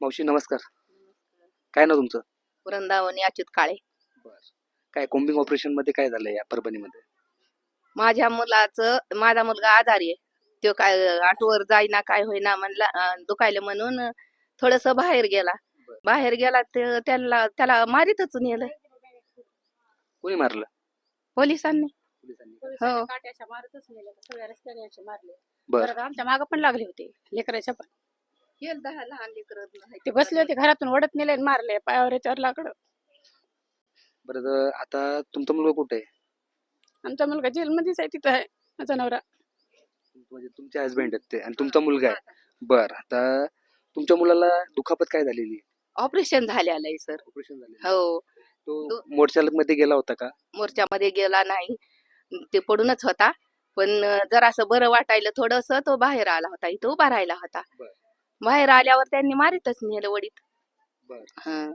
मावशी नमस्कार. काय ना तुमचं? वृंदावनी अच्युत काळे. काय कोम्बिंग ऑपरेशनमध्ये काय झालं या परभणीमध्ये? माझ्या मुलाचं माझा मुलगा आजारी आहे. तो काय आठवर जाईना काय होईना म्हणला अं, दुखायला म्हणून थोडस बाहेर गेला. बाहेर गेला ते त्याला त्याला मारीतच नेलं. कोणी मारलं? पोलिसांनी. हो. काट्याच्या मारतच नेले. सगळ्या रस्त्याने असे मारले. बर. आमच्या माग पण लागले होते. लेकराच्या पण. हे दहा लहान लेकरं. ते बसले होते घरातून ओढत नेले आणि मारले पायावर याच्यावर लाकडं. बरं तर आता तुमचा मुलगा कुठे आहे? आमचा मुलगा जेलमध्येच आहे तिथं आहे माझा नवरा. म्हणजे तुमचे हस्बंड आहेत ते आणि तुमचा मुलगा आहे. बर आता तुमच्या मुलाला दुखापत काय झालेली? ऑपरेशन झालेलं आहे सर ऑपरेशन झाले हो. तो दो- मोटरचालकमध्ये गेला होता का? मोर्चामध्ये गेला नाही. ते पडूनच होता. पण जर असं बरं वाटायला थोडस तो बाहेर आला होता इथं उभा राहिला होता. बर. बाहेर आल्यावर त्यांनी मारीतच नेलं वडीत. बर. हं.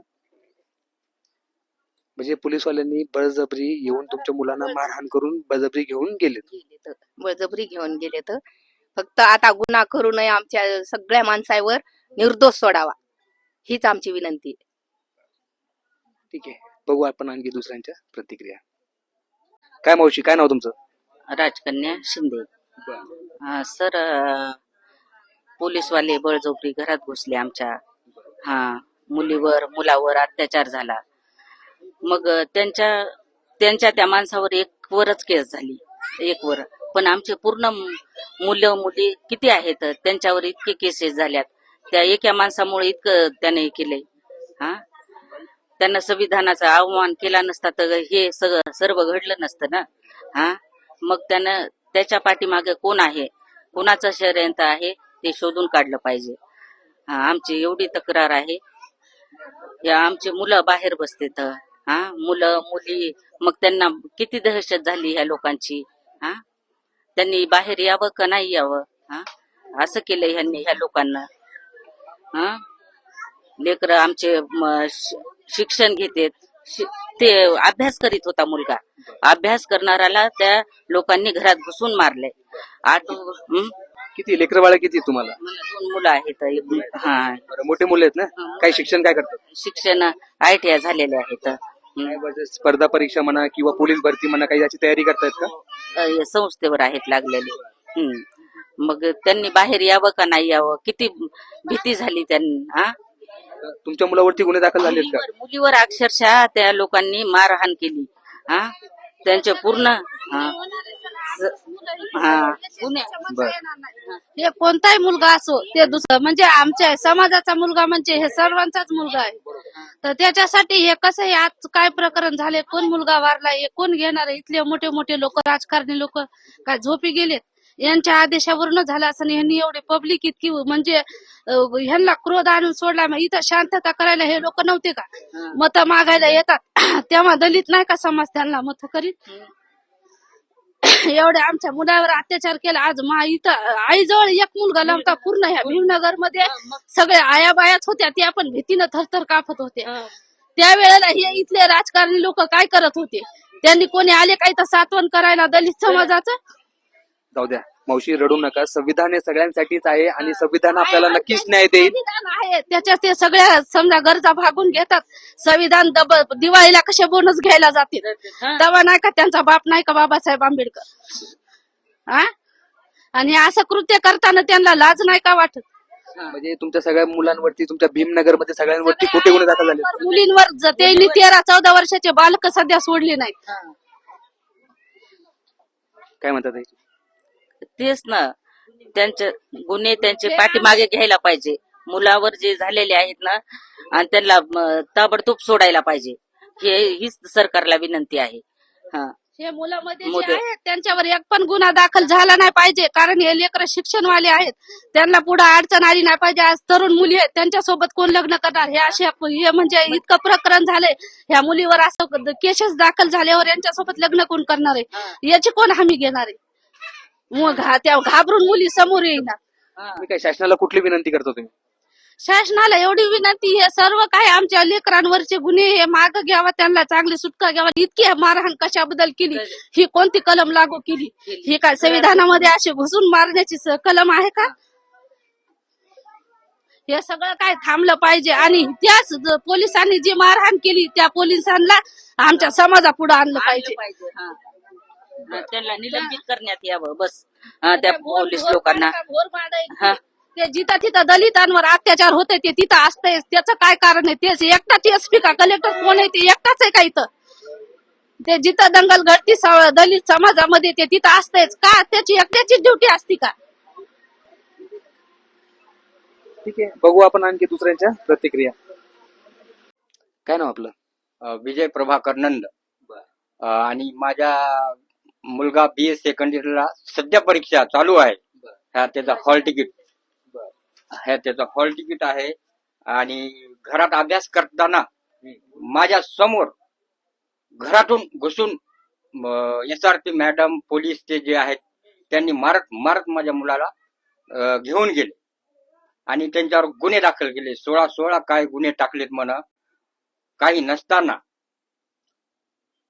म्हणजे पोलीसवाल्यांनी बळजबरी येऊन तुमच्या मुलांना मारहाण करून बळजबरी घेऊन गेले गेले तर बळजबरी घेऊन गेले तर फक्त आता गुन्हा करू नये आमच्या सगळ्या माणसावर निर्दोष सोडावा. हीच आमची विनंती आहे. ठीक आहे. बघू आपण आणखी दुसऱ्यांच्या प्रतिक्रिया. काय मावशी काय नाव तुमचं? राजकन्या शिंदे. सर पोलीसवाले बळजबरी घरात घुसले आमच्या. हा मुलीवर मुलावर अत्याचार झाला. मग त्यांच्या त्यांच्या त्या माणसावर एक वरच केस झाली. एक वर. पण आमचे पूर्ण मुलं मुली किती आहेत त्यांच्यावर इतके केसेस झाल्यात. त्या एका माणसामुळे इतकं त्याने हे केलंय. हा? त्यांना संविधानाचा अवमान केला नसता तर हे सगळं सर्व घडलं नसतं ना? हा? मग त्यानं त्याच्या पाठीमागे कोण आहे? कोणाचं षडयंत्र आहे? ते शोधून काढलं पाहिजे. हा आमची एवढी तक्रार आहे. या आमची मुलं बाहेर बसतेत हा मुलं मुली मग त्यांना किती दहशत झाली ह्या लोकांची हा? त्यांनी बाहेर यावं का नाही यावं हा? असं केलं ह्यांनी ह्या लोकांना हा? लेकर आमचे शिक्षण घेतेत शि- ते अभ्यास करीत होता मुलगा. अभ्यास करणाऱ्याला त्या लोकांनी घरात घुसून मारले आठ किती? लेकर बाळा किती तुम्हाला? मला दोन मुलं आहेत एक- हा. बरं, मोठे मुले आहेत ना? काही शिक्षण काय करतात? शिक्षण आय टी आय झालेले आहेत. काय बरं, स्पर्धा परीक्षा म्हणा किंवा पोलीस भरती म्हणा काही याची तयारी करतायत का? अ, संस्थेवर आहेत लागलेले. हं. मग त्यांनी बाहेर यावं का नाही यावं? किती भीती झाली त्यांना हा? तुमच्या मुलावरती गुन्हे दाखल झालेत का? मुलीवर मुलीवर अक्षरशः त्या लोकांनी मारहाण केली हा? त्यांचे पूर्ण हा. स- हा. बर. हे कोणताही मुलगा असो ते दुसरं. म्हणजे आमच्या समाजाचा मुलगा म्हणजे हे सर्वांचाच मुलगा आहे. तर त्याच्यासाठी हे कसं आहे आज काय प्रकरण झाले कोण मुलगा वारला हे कोण घेणार? इथले मोठे मोठे लोक राजकारणी लोक काय झोपी गेलेत? यांच्या आदेशावरून झालं असं ह्यांनी एवढे पब्लिक इतकी म्हणजे ह्यांना क्रोध आणून सोडला. मग इथं शांतता करायला हे लोक नव्हते का? मत मागायला येतात. तेव्हा दलित नाही का समाज त्यांना मत करीत? एवढे आमच्या मुलावर अत्याचार केला. आज मा इथं आईजवळ एक मुलगा लावता पूर्ण ह्या भीमनगरमध्ये सगळे आया बायाच होत्या. त्या पण भीतीनं थरथर कापत होते. त्यावेळेला हे इथले राजकारणी लोक काय करत होते? त्यांनी कोणी आले काही तर सातवण करायला दलित समाजाचं? जाऊ द्या. मावशी रडू नका. संविधान हे सगळ्यांसाठीच आहे आणि संविधान आपल्याला नक्कीच न्याय देईल. संविधान आहे. त्याच्यात ते सगळ्या समजा गरजा भागून घेतात. संविधान दब दिवाळीला कसे बोनस घ्यायला जातील? तेव्हा नाही का त्यांचा बाप नाही का बाबासाहेब आंबेडकर? हा आणि असं कृत्य करताना त्यांना लाज नाही का वाटत? म्हणजे तुमच्या सगळ्या मुलांवरती तुमच्या भीमनगरमध्ये सगळ्यांवरती कुठे गुन्हे दाखल झाले मुलींवर ज- त्यांनी तेरा चौदा वर्षाचे बालक सध्या सोडले नाही काय म्हणतात? तेच ना. त्यांचे गुन्हे त्यांचे पाठीमागे घ्यायला पाहिजे. मुलावर जे झालेले आहेत ना आणि त्यांना ताबडतोब सोडायला पाहिजे. हे हीच सरकारला विनंती आहे. हा. हे मुलामध्ये त्यांच्यावर एक पण गुन्हा दाखल झाला नाही पाहिजे. कारण हे लेकर शिक्षणवाले आहेत. त्यांना पुढे अडचण आली नाही पाहिजे. आज तरुण मुली आहेत त्यांच्यासोबत कोण लग्न करणार? हे असे हे म्हणजे इतकं प्रकरण झालंय. ह्या मुलीवर असं केसेस दाखल झाल्यावर यांच्यासोबत लग्न कोण करणार आहे? याची कोण हमी घेणार आहे? मग घा- त्या घाबरून मुली समोर येईना. मी काय शासनाला कुठली विनंती करतो तुम्ही? शासनाला एवढी विनंती हे सर्व काय आमच्या लेकरांवरचे गुन्हे हे माग घ्यावा त्यांना चांगली सुटका घ्यावा इतकी मारहाण कशाबद्दल केली? ही कोणती कलम लागू केली? ही काय संविधानामध्ये अशी घुसून मारण्याची स- कलम आहे का? हे सगळं काय थांबलं पाहिजे आणि त्याच ज- पोलिसांनी जी मारहाण केली त्या पोलिसांना आमच्या समाजापुढे आणलं पाहिजे. पाहिजे हा. त्यांना निलंबित करण्यात यावं बस. हा, त्या पोलीस लोकांना. हा. ते जिथं तिथं दलितांवर अत्याचार होते ते तिथं असतंय त्याचं काय कारण आहे? तेच एकटाच एसपी का कलेक्टर कोण आहे? ते एकटाच आहे का इथं? ते जिथं दंगल घडती दलित समाजामध्ये ते तिथं असतंयच का? त्याची एकट्याची ड्युटी असती का? ठीक आहे. बघू आपण आणखी दुसऱ्यांच्या प्रतिक्रिया. काय नाव आपलं? विजय प्रभाकर नंद. आणि माझा मुलगा बी ए सेकंड इयरला सध्या परीक्षा चालू आहे. ह्या त्याचा हॉल तिकीट ह्या त्याचा हॉल तिकीट आहे. आणि घरात अभ्यास करताना माझ्यासमोर घरातून घुसून S R P madam police ते जे आहेत त्यांनी मारत मारत माझ्या मुलाला घेऊन गेले. आणि त्यांच्यावर गुन्हे दाखल केले. सोळा सोळा काय गुन्हे टाकलेत म्हणा. काही नसताना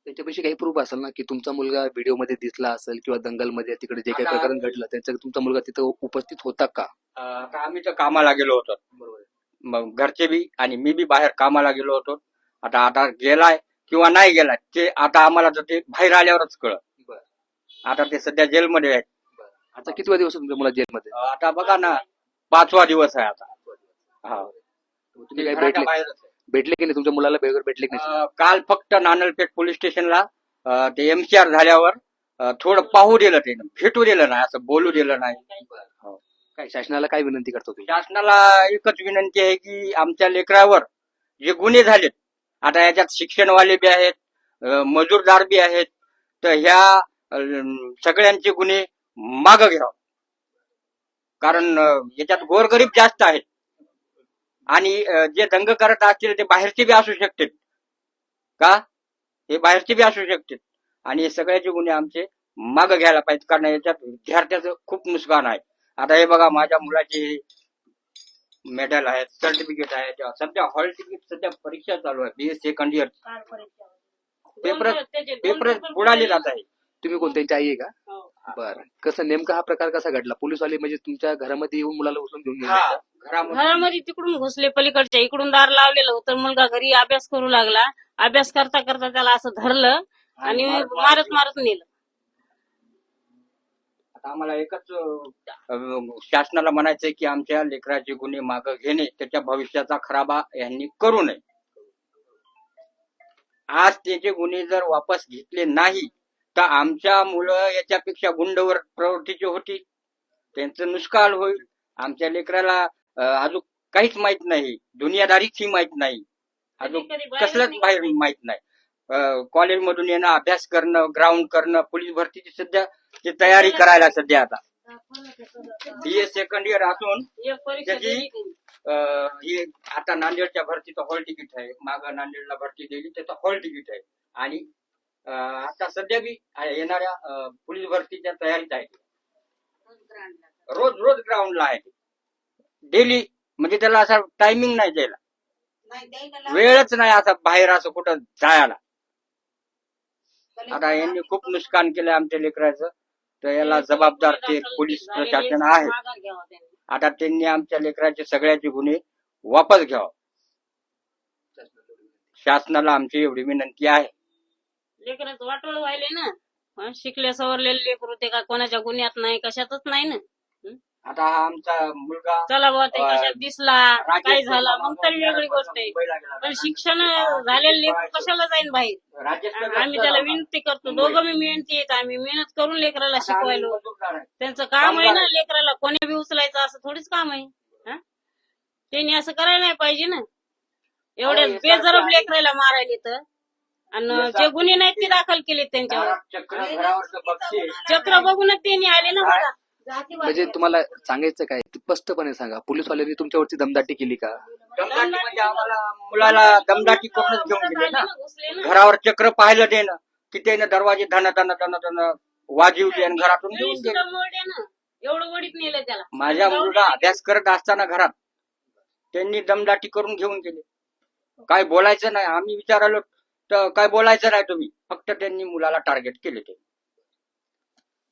त्याच्यापेक्षा काही प्रूफ असेल ना की तुमचा मुलगा व्हिडिओमध्ये दिसला असेल किंवा दंगलमध्ये तिकडे जे काही आता- प्रकरण घडलं त्याचा तुमचा मुलगा तिथं उपस्थित होता का? अ, आम्ही तर कामाला गेलो होतो. बरोबर मग घरचे बी आणि मी बी बाहेर कामाला गेलो होतो. आता आता गेलाय किंवा नाही गेलाय ते आता आम्हाला तर ते बाहेर आल्यावरच कळत बरं. आता ते सध्या जेलमध्ये आहेत. आता किती दिवस तुमच्या मुला जेलमध्ये? अ, आता बघा ना पाचवा दिवस आहे आता. हा. तुम्ही काही घराच्या भेटले बाहेरच आहे. भेटले की नाही? तुमच्या मुलाला बेगर भेटले की नाही? अ, काल फक्त नानलपेठ पोलीस स्टेशनला अ, ते एमसीआर झाल्यावर अ, थोडं पाहू दिलं ते भेटू दिलं नाही असं बोलू दिलं नाही. हो. काय शासनाला काय विनंती करतो तुम्ही? शासनाला एकच विनंती आहे की आमच्या लेकरावर जे गुन्हे झालेत आता याच्यात शिक्षणवाले बी आहेत अं, मजूरदार बी आहेत तर ह्या अं, सगळ्यांचे गुन्हे माग घ्यावं. कारण अं, याच्यात गोरगरीब जास्त आहेत. आणि जे दंग करत असतील ते बाहेरचे बी असू शकतात का? हे बाहेरचे बी असू शकतात आणि हे सगळ्याचे गुन्हे आमचे माग घ्यायला पाहिजे कारण याच्यात विद्यार्थ्याचं खूप नुकसान आहे. आता हे बघा माझ्या मुलाचे मेडल आहेत सर्टिफिकेट आहे सध्या हॉल तिकीट सध्या परीक्षा चालू आहे B second year paper paper बुडाले जात आहे तुम्ही कोणत्यांची आई आहे का? बरं. कसं नेमका हा प्रकार कसा घडला? पोलीसवाले म्हणजे तुमच्या घरामध्ये येऊन मुलाला उचलून घेऊन गेले हा? घरामध्ये? घरामध्ये तिकडून घुसले पलीकडच्या इकडून दार लावलेलं होतं. मुलगा घरी अभ्यास करू लागला. अभ्यास करता करता त्याला असं धरलं आणि मारत मारत नेलं. आता आम्हाला एकच अं, शासनाला म्हणायचंय की आमच्या लेकराचे गुन्हे माग घेणे त्याच्या भविष्याचा खराबा यांनी करू नये. आज त्याचे गुन्हे जर वापस घेतले नाही तर आमच्या मुलं याच्यापेक्षा गुंडवर प्रवृत्तीची होती? त्यांचं नुष्काळ होईल. आमच्या लेकराला अजून काहीच माहीत नाही. दुनियादारीच ही माहीत नाही. अजून कसलंच बाहेर माहीत नाही. कॉलेजमधून येणं अभ्यास करणं ग्राउंड करणं पोलीस भरतीची सध्या ते तयारी करायला सध्या आता. बी ए सेकंड इयर असून त्याची- ही आता नांदेडच्या भरतीचं हॉल तिकीट आहे. माग नांदेडला भरती दिली त्याचं हॉल तिकीट आहे. आणि आता सध्या बी येणाऱ्या पोलीस भरतीच्या तयारीत आहे रोज रोज ग्राउंडला आहे. डेली म्हणजे त्याला असा टायमिंग नाही द्यायला. वेळच नाही असा बाहेर असं कुठं जायला. आता यांनी खूप नुकसान केलं आमच्या लेकराचं. तर याला जबाबदार ते पोलीस प्रशासन आहे. आता त्यांनी आमच्या लेकराचे सगळ्याचे गुन्हे वापस घ्यावं. शासनाला आमची एवढी विनंती आहे. लेकराचं वाटोळ व्हायले ना. शिकले सवरलेले लेकरू ते का? कोणाच्या गुन्ह्यात नाही कशातच नाही ना. आता हा आमचा मुलगा चला बाबा ते कशात दिसला काय झाला मग तरी वेगळी गोष्ट आहे. पण शिक्षण झालेले लेकरू कशाला जाईन बाहेर? आम्ही त्याला विनंती करतो दोघं मी मेहनती येत आम्ही मेहनत करून लेकराला शिकवायलो. त्यांचं काम आहे ना लेकराला कोणी बी उचलायचं असं थोडीच काम आहे. हं? त्यांनी असं करायला नाही पाहिजे ना. एवढ्या बेजरब लेकराला मारायले तर आणि जे गुन्हे नाहीत ते दाखल केले त्यांच्यावर. चक्र बघूनच त्यांनी आले ना मला. म्हणजे तुम्हाला सांगायचं काय? ते स्पष्टपणे सांगा. पोलीसवाल्यांनी तुमच्यावरती दमदाटी केली का? दमदाटी म्हणजे आम्हाला मुलाला दमदाटी करूनच घेऊन गेले ना. घुसले ना. घरावर चक्र पाहिलं ते ना की त्यानं दरवाजे धन धन धन धन वाजवले आणि घरातून घेऊन गेले ना. एवढं वडीत नेलं त्याला. माझा मुलगा अभ्यास करत असताना घरात. त्यांनी दमदाटी करून घेऊन गेले. काय बोलायचं नाही. आम्ही विचारलो तर काय बोलायचं नाही तुम्ही. फक्त त्यांनी मुलाला टार्गेट केले ते.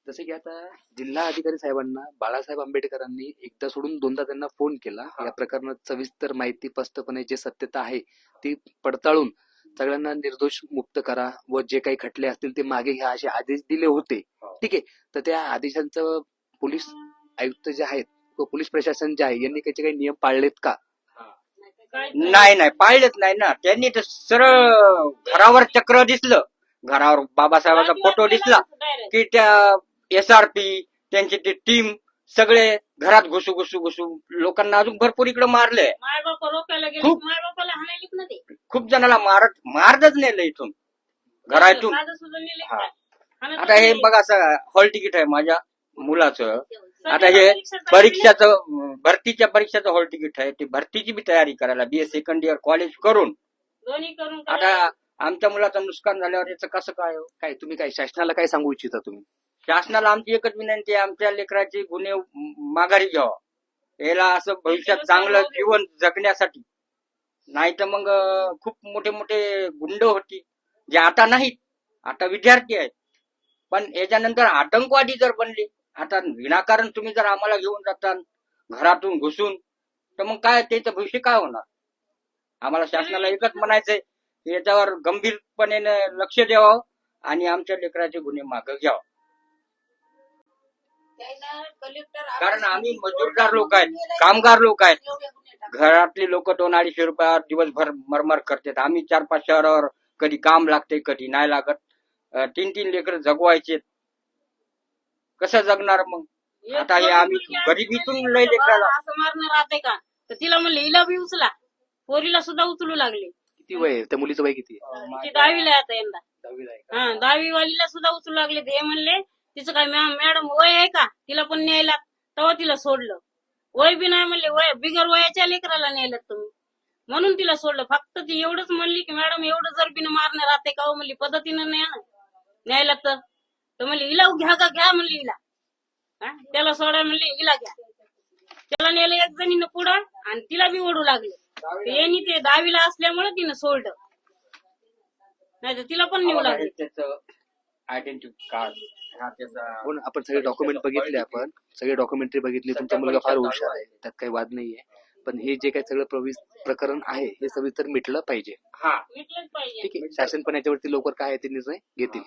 जसे की आता जिल्हा अधिकारी साहेबांना बाळासाहेब आंबेडकरांनी एकदा सोडून दोनदा त्यांना फोन केला. या प्रकरणात सविस्तर माहिती स्पष्टपणे जी सत्यता आहे ती पडताळून सगळ्यांना निर्दोष मुक्त करा व जे काही खटले असतील ते मागे घ्या असे आदेश दिले होते. ठीक आहे. तर त्या आदेशांचं पोलीस आयुक्त जे आहेत व पोलीस प्रशासन जे आहे यांनी त्याचे काही नियम पाळलेत का? नाही नाही पाळलेच नाही ना. त्यांनी तर सरळ घरावर चक्र दिसलं. घरावर बाबासाहेबांचा फोटो दिसला. की त्या एस आर पी त्यांची ती टीम सगळे घरात घुसू घुसू घुसू लोकांना अजून भरपूर इकडे मारले खूप- खूप जणांना मारत मारतच नेलं इथून. घरातून. आता हे. बघा असं हॉल तिकीट आहे माझ्या मुलाचं. आता हे परीक्षेचं अं, भरतीच्या परीक्षाचं हॉल तिकीट आहे. ती भरतीची बी तयारी करायला B A second year college करून. दोन्ही करून आता. आमच्या मुलाचं नुकसान झाल्यावर याचं कसं काय हो? काय तुम्ही काय शासनाला काय सांगू इच्छिता तुम्ही? शासनाला आमची एकच विनंती आहे आमच्या लेकराचे गुन्हे माघारी घ्यावा. याला असं भविष्यात चांगलं जीवन जगण्यासाठी. नाही तर मग खूप मोठे मोठे गुंड होती. जे आता नाहीत. आता विद्यार्थी आहेत. पण याच्यानंतर आतंकवादी जर बनले आता विनाकारण तुम्ही जर आम्हाला घेऊन जाता घरातून घुसून तर मग काय त्याचं भविष्य काय होणार? आम्हाला शासनाला एकच म्हणायचंय की याच्यावर गंभीरपणे लक्ष द्यावं आणि आमच्या लेकराचे गुन्हे मागं घ्यावं. कारण आम्ही मजूरदार लोक आहेत कामगार लोक आहेत. घरातली लोक दोन अडीचशे रुपयावर दिवसभर मरमर करतात. आम्ही चार पाच शहरावर कधी काम लागते कधी नाही लागत. तीन तीन लेकर जगवायचे कसं जगणार मग? आता हे आम्ही गरिबीतून लय लेकराला- असं मारणं राहते का? तर तिला म्हणले हिला बी उचला. पोरीला सुद्धा उचलू लागले. किती वय आहे? त्या मुलीचं वय किती आहे? ती दहावीला आहे आता यंदा. दहावीला आहे का? हा दहावी वालीला सुद्धा उचलू लागले. ते म्हणले तिचं काय मॅ- मॅडम वय आहे का? तिला पण न्यायला. तेव्हा तिला सोडलं. वय बी नाही म्हणले वय बिगर वयाच्या लेकराला न्यायला तुम्ही. म्हणून तिला सोडलं. फक्त ती एवढंच म्हणली की मॅडम एवढं जर बिन मारणं राहते का हो? म्हणली पद्धतीनं न्या ना. न्यायला तर. तर म्हणली हिला घ्या का? घ्या म्हणली हिला हा? त्याला सोडा म्हणले हिला घ्या. त्याला नेलं एक जणीनं पुढं आणि तिला बी ओढू लागले. तर यांनी ते दहावीला असल्यामुळे तिनं सोडलं. नाही तर तिला पण नेऊ लागले. त्याचं आयडेंटिटी कार्ड हा त्याचा हो ना, आपण सगळे डॉक्युमेंट बघितले आपण. सगळे डॉक्युमेंटरी बघितली तुमचा मुलगा फार हुशार आहे त्यात काही वाद नाहीये. पण हे जे काही सगळं प्रकरण आहे हे सविस्तर मिटलं पाहिजे. हा. ठीक आहे शासन पण याच्यावरती लवकर काय आहे ते निर्णय घेतील.